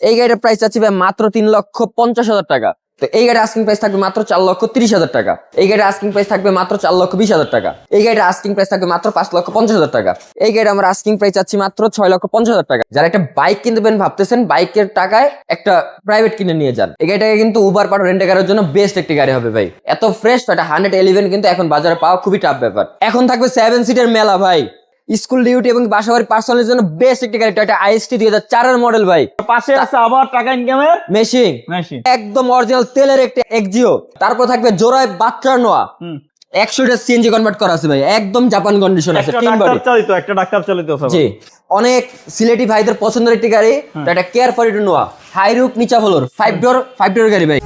এই গাড়িটার প্রাইস চাচ্ছি ভাই মাত্র তিন লক্ষ পঞ্চাশ হাজার টাকা। তো এই গাড়ির আস্কিং প্রাইস থাকবে মাত্র চার লক্ষ তিরিশ হাজার টাকা। এই গাড়ির আস্কিং প্রাইস থাকবে মাত্র চার লক্ষ বিশ হাজার টাকা। এই গাড়ির আস্কিং প্রাইস থাকবে মাত্র পাঁচ লক্ষ পঞ্চাশ হাজার টাকা। এই গাড়ি আমরা আস্কিং প্রাইস চাচ্ছি মাত্র ছয় লক্ষ পঞ্চাশ হাজার টাকা। যারা একটা বাইক কিনবেন ভাবতেছেন বাইকের টাকায় একটা প্রাইভেট কিনে নিয়ে যান। এই গাড়িটাকে কিন্তু উবার পাঠাও রেন্টে গাড়ির জন্য বেস্ট একটি গাড়ি হবে ভাই। এত ফ্রেশ একটা হান্ড্রেড এলিভেন কিন্তু এখন বাজারে পাওয়া খুবই টাফ ব্যাপার। এখন থাকবে সেভেন সিটের মেলা ভাই। স্কুল ডিউটি এবং বাসাবাড়ি পার্সোনালের জন্য বেস্ট একটি গাড়ি টয়টা আইএসটি দুই হাজার চারের মডেল ভাই। পাশে আছে আবার টাকা ইনকামের মেশিং মেশিন একদম অরিজিনাল তেলের একটি এক্সিও তারপর থাকবে জোড়ায় বাচ্চার নোয়া হুম। একশো সিএনজি কনভার্ট করা আছে ভাই। একদম জাপান কন্ডিশন আছে। তিন বডি চালিত একটা ডাক্তার চালিত জি। অনেক সিলেটি ভাইদের পছন্দের একটি গাড়ি এটা কেয়ার ফর ইটু নোয়া হাই রুপ নিচা floor five door five door গাড়ি ভাই।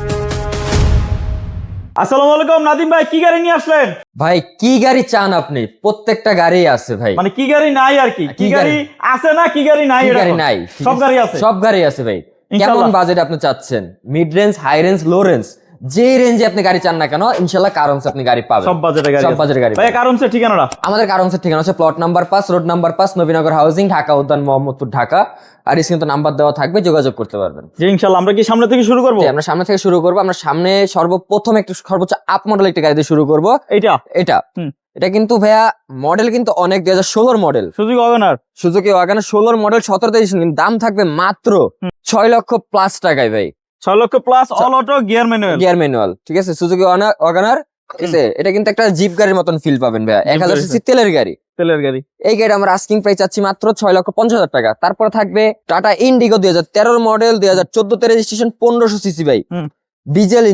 আসসালামু আলাইকুম নাদিম ভাই কি গাড়ি নিয়ে আসলেন? ভাই কি গাড়ি চান আপনি? প্রত্যেকটা গাড়ি আছে ভাই। মানে কি গাড়ি নাই আর কি? কি গাড়ি আছে না কি গাড়ি নাই গাড়ি নাই? সব গাড়ি আছে। সব গাড়ি আছে ভাই। কেমন বাজেট আপনি চাচ্ছেন? Mid range high range low range যে রেঞ্জে আপনি গাড়ি চান না কেন ইনশাল্লাহ কারণ আপনি গাড়ি পাবেন। সব বাজেটে গাড়ি সব আছে। বাজেটের গাড়ি ভাই কারণ সে ঠিকানাটা? আমাদের কারণ ঠিকানা হচ্ছে প্লট নাম্বার পাঁচ রোড নাম্বার পাঁচ নবীনগর হাউজিং ঢাকা উদ্যান মোহাম্মদপুর ঢাকা। আর স্ক্রিনে তো নাম্বার দেওয়া থাকবে যোগাযোগ করতে পারবেন। জি ইনশাল্লাহ আমরা কি সামনে থেকে শুরু করব? জি, আমরা সামনে থেকে শুরু করব। আমরা সামনে সর্বপ্রথম একটু সর্বোচ্চ আপ মডেল একটা গাড়ি দিয়ে শুরু করব। এইটা? এটা। এটা কিন্তু ভাইয়া মডেল কিন্তু অনেক দুই হাজার ষোলোর মডেল সুযোগ ওয়াগনার সুজুকি ওয়াগানে ষোলোর মডেল সতেরো কিন্তু দাম থাকবে মাত্র ছয় লক্ষ প্লাস টাকায় ভাই। ছয় লক্ষ plus all auto gear manual gear manual ঠিক আছে? সুজুকি ওয়াগানার ঠিক আছে? এটা কিন্তু একটা জিপ গাড়ির মতন ফিল পাবেন ভাইয়া। সিসি তেলের গাড়ি। তেলের গাড়ি। এই গাড়ি আমরা আস্কিং প্রাইস চাচ্ছি মাত্র লক্ষ পঞ্চাশ হাজার টাকা। তারপর থাকবে টাটা ইন্ডিগো দুই হাজার তেরোর মডেল দুই হাজার চোদ্দতে রেজিস্ট্রেশন পনেরোশো সিসি ভাই। ডিজেল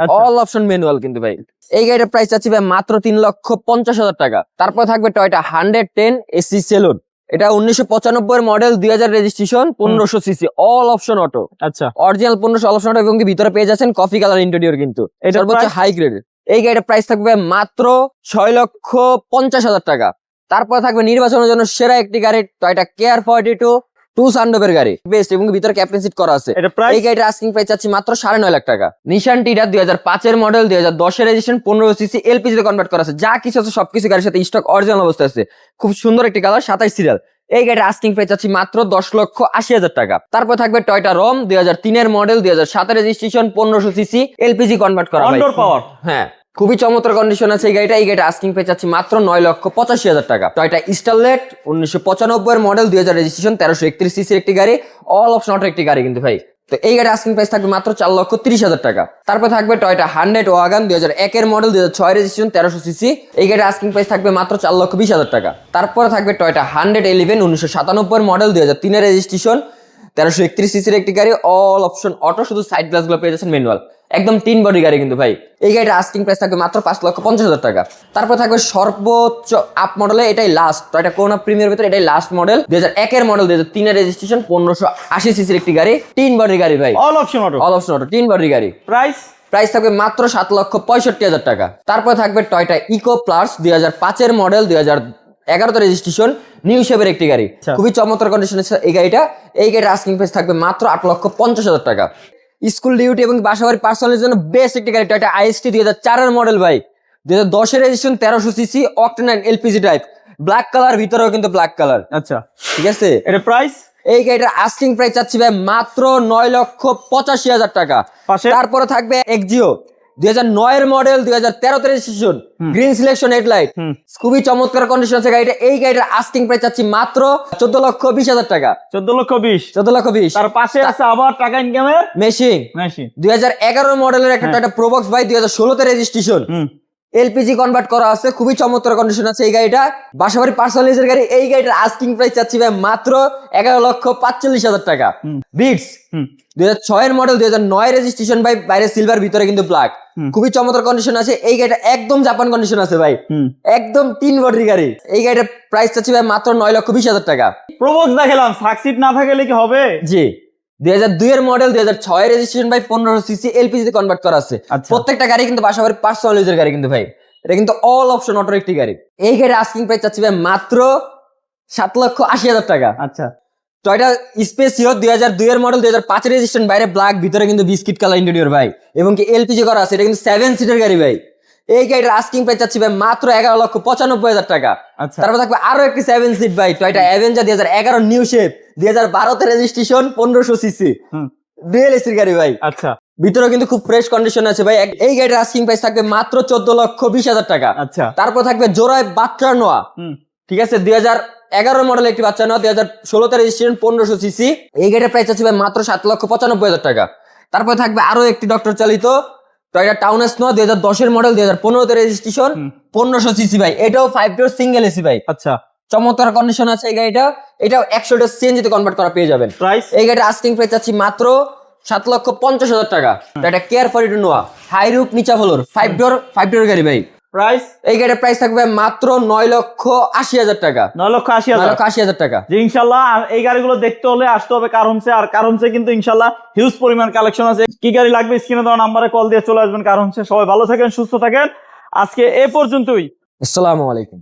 আচ্ছা। অল অপশন ম্যানুয়াল কিন্তু ভাই। এই গাড়িটার প্রাইস চাচ্ছি ভাই মাত্র তিন লক্ষ পঞ্চাশ হাজার টাকা। তারপর থাকবে Toyota hundred ten AC saloon এটা উনিশশো পঁচানব্বই মডেল দুই হাজার রেজিস্ট্রেশন পনেরোশো সিসি অল অপশন অটো আচ্ছা। অরিজিনাল পনেরোশো অল অপশন অটো এবং কি ভিতরে পেয়ে যাচ্ছেন কফি কালার ইন্টেরিয়র কিন্তু। এটা হচ্ছে হাই গ্রেড এই গাড়িটার প্রাইস থাকবে মাত্র ছয় লক্ষ পঞ্চাশ হাজার টাকা। তারপর থাকবে নির্বাচনের জন্য সেরা একটি গাড়ি Toyota care forty two two সানডোভের গাড়ি বেস্ট এবং ভিতরে ক্যাপ্টেন সিট করা আছে। এই গাড়িটার আস্কিং প্রাইস চাচ্ছি মাত্র সাড়ে নয় লাখ টাকা। নিশান টিটা দুই হাজার পাঁচের মডেল দুই হাজার দশের রেজিস্ট্রেশন পনেরো সিসি এলপিজি তে কনভার্ট করা আছে। যা কিছু আছে সবকিছু গাড়ির সাথে স্টক অরিজিনাল অবস্থায় আছে। খুব সুন্দর একটি কালার সাতাইশ সিরিয়াল এই গাড়ির আস্কিং প্রাইস চাচ্ছি মাত্র দশ লক্ষ আশি হাজার টাকা। তারপর থাকবে টয়টা রম দুই হাজার তিনের মডেল দুই হাজার সাতের রেজিস্ট্রেশন পনেরোশো সিসি এলপিজি কনভার্ট করা পাওয়ার হ্যাঁ। খুবই চমৎকার কন্ডিশন আছে এই গাড়িটা। এই গাড়িটা আস্কিং পেয়ে চাচ্ছি মাত্র নয় লক্ষ পঁচাশি হাজার টাকা। টয়টা স্টারলেট উনিশশো পঁচানব্বই এর মডেল দুই হাজার রেজিস্ট্রেশন তেরোশো একত্রিশ সিসির একটি গাড়ি। অল অপশন অটো একটি গাড়ি কিন্তু ভাই। তো এই গাড়ি আস্কিং প্রাইস থাকবে মাত্র চার লক্ষ তিরিশ হাজার টাকা। তারপর থাকবে টয়টা হান্ড্রেড ওয়াগান দুই হাজার একের মডেল দুই হাজার ছয় রেজিস্ট্রেশন তেরোশো সিসি এই গাড়ির আস্কিং প্রাইস থাকবে মাত্র চার লক্ষ বিশ হাজার টাকা। তারপরে থাকবে টয়টা হান্ড্রেড ইলেভেন উনিশশো সাতানব্বই মডেল দুই হাজার তিনের রেজিস্ট্রেশন তেরোশো একত্রিশ সিসির একটি গাড়ি। অল অপশন অটো শুধু সাইড গ্লাসগুলো পেয়ে যাচ্ছেন ম্যানুয়াল একদম তিন বডি গাড়ি কিন্তু ভাই। এই গাড়িটা আস্কিং প্রাইস থাকবে মাত্র পাঁচ লক্ষ পঞ্চাশ হাজার টাকা। তারপর থাকবে সর্বোচ্চ আপ মডেলে এটাই লাস্ট তো এটা করোনা প্রিমিয়ার ভিতরে এটাই লাস্ট মডেল দুই হাজার একের মডেল দুই হাজার তিনের রেজিস্ট্রেশন পনেরোশো আশি সিসির একটি গাড়ি। তিন বডি গাড়ি ভাই। All option auto all option auto তিন বডি গাড়ি। প্রাইস প্রাইস থাকবে মাত্র সাত লক্ষ পঁয়ষট্টি হাজার টাকা। তারপর থাকবে টয়টা ইকো প্লাস দুই হাজার পাঁচের মডেল দুই হাজার এগারোতে রেজিস্ট্রেশন নিউ শেপের একটি গাড়ি। আচ্ছা। খুবই চমৎকার কন্ডিশনে এই গাড়িটা। এই গাড়ির আস্কিং প্রাইস থাকবে মাত্র আট লক্ষ পঞ্চাশ হাজার টাকা। স্কুল ডিউটি এবং বাসাবাড়ি পার্সোনালের জন্য বেস্ট একটি গাড়ি টয়টা আইএসটি দুই হাজার চারের মডেল ভাই। দুই হাজার দশের রেজিস্ট্রেশন তেরোশো CC octane LPG type black colour ভিতরেও কিন্তু ব্ল্যাক কালার আচ্ছা। ঠিক আছে? এটা প্রাইস এই গাড়িটার আস্কিং প্রাইস চাচ্ছি ভাই মাত্র নয় লক্ষ পঁচাশি হাজার টাকা। তারপরে থাকবে এক্সিও দুই হাজার নয়ের মডেল দুই হাজার তেরোতে রেজিস্ট্রেশন গ্রিন সিলেকশন হেডলাইট। খুবই চমৎকার কন্ডিশন আছে গাড়িটা। এই গাড়িটার আস্কিং প্রাইস চাচ্ছি মাত্র চোদ্দ লক্ষ বিশ হাজার টাকা। চোদ্দ লক্ষ বিশ। চোদ্দ লক্ষ বিশ। তার পাশে আছে আবার টাকা ইনকামের মেশিং মেশিন দুই হাজার এগারো মডেলের একটা একটা প্রোবক্স বাই দুই হাজার ষোলোতে রেজিস্ট্রেশন এলপিজি কনভার্ট করা আছে খুবই চমৎকার কন্ডিশন আছে এই গাড়িটা। বাসাবাড়ি পার্সোনালিজের গাড়ি এই গাড়িটার আস্কিং প্রাইস চাচ্ছি ভাই মাত্র এগারো লক্ষ পাঁচচল্লিশ হাজার টাকা। বিটস দুই হাজার ছয়ের মডেল দুই হাজার নয় রেজিস্ট্রেশন ভাই বাইরে সিলভার ভিতরে কিন্তু ব্ল্যাক খুবই চমৎকার কন্ডিশন আছে এই গাড়িটা একদম জাপান কন্ডিশন আছে ভাই। একদম তিন বডির গাড়ি। এই গাড়িটার প্রাইস চাচ্ছি ভাই মাত্র নয় লক্ষ বিশ হাজার টাকা। প্রবক্স দেখালাম সাকসিড না থাকলে কি হবে? জি। দুই হাজার দুই এর মডেল দুই হাজার ছয় রেজিস্ট্রেশন ভাই পনেরো সিসি এলপিজি তে কনভার্ট করা আছে। আচ্ছা। প্রত্যেকটা গাড়ি কিন্তু বাসাবাড়ির পার্সোনাল ইউজের গাড়ি কিন্তু ভাই। এটা কিন্তু অল অপশন অটোর একটি গাড়ি। এই গাড়ির আস্কিং প্রাইস চাচ্ছি ভাই মাত্র সাত লক্ষ আশি হাজার টাকা। আচ্ছা। টয়টা স্পেসিও দুই হাজার দুই এর মডেল দুই হাজার পাঁচের রেজিস্ট্রেশন বাইরে ব্ল্যাক ভিতরে কিন্তু বিস্কিট কালার ইন্টেরিয়র ভাই। এবং কি এলপিজি করা আছে এটা কিন্তু সেভেন সিটের গাড়ি ভাই। এই গাড়িটার আস্কিং প্রাইস চাচ্ছি ভাই মাত্র এগারো লক্ষ পঁচানব্বই হাজার টাকা। আচ্ছা। তারপর থাকবে আরও একটি সেভেন সিট ভাই টয়টা অ্যাভেঞ্জার দুই হাজার এগারো নিউ শেপ দুই হাজার বারোতে রেজিস্ট্রেশন পনেরোশো সিসি হুম। ডুয়েল এসির গাড়ি ভাই। আচ্ছা। ভিতরে কিন্তু খুব ফ্রেশ কন্ডিশন আছে ভাই। এই গাড়ির আস্কিং প্রাইস থাকবে মাত্র চোদ্দ লক্ষ বিশ হাজার টাকা। আচ্ছা। তারপর থাকবে জোড়ায় বাচ্চা নোয়া হুম। ঠিক আছে দুই হাজার এগারো মডেল একটি বাচ্চা নোয়া দুই হাজার ষোলোতে রেজিস্ট্রেশন পনেরোশো সিসি এই গাড়ির প্রাইস আছে ভাই মাত্র সাত লক্ষ পঁচানব্বই হাজার টাকা। তারপর থাকবে আরও একটি ডক্টর চালিত টয়টা টাউন এস নোয়া দুই হাজার দশের মডেল দুই হাজার পনেরোতে রেজিস্ট্রেশন। পনেরোশো সিসি ভাই। এটাও ফাইভ ডোর সিঙ্গেল এসি ভাই। আচ্ছা। চমৎকার কন্ডিশন আছে এই গাড়িটা। এটাও একশো ডোর সিএনজিতে কনভার্ট করা পেয়ে যাবেন। প্রাইস এই গাড়িটা আস্কিং প্রাইস চাচ্ছি মাত্র সাত লক্ষ পঞ্চাশ হাজার টাকা। তো এটা care for it Noah high roof নিচা floor five door five door গাড়ি ভাই। প্রাইস এই গাড়ির প্রাইস থাকবে মাত্র নয় লক্ষ আশি হাজার টাকা। নয় লক্ষ আশি হাজার। লক্ষ আশি হাজার টাকা। যে ইনশাল্লাহ এই গাড়িগুলো দেখতে হলে আসতে হবে কারণসে আর কারণসে কিন্তু ইনশাল্লাহ হিউজ পরিমাণ কালেকশন আছে। কি গাড়ি লাগবে স্ক্রিনে দেওয়া নাম্বারে কল দিয়ে চলে আসবেন কারণসে সবাই ভালো থাকেন সুস্থ থাকেন। আজকে এ পর্যন্তই। আসসালামু আলাইকুম।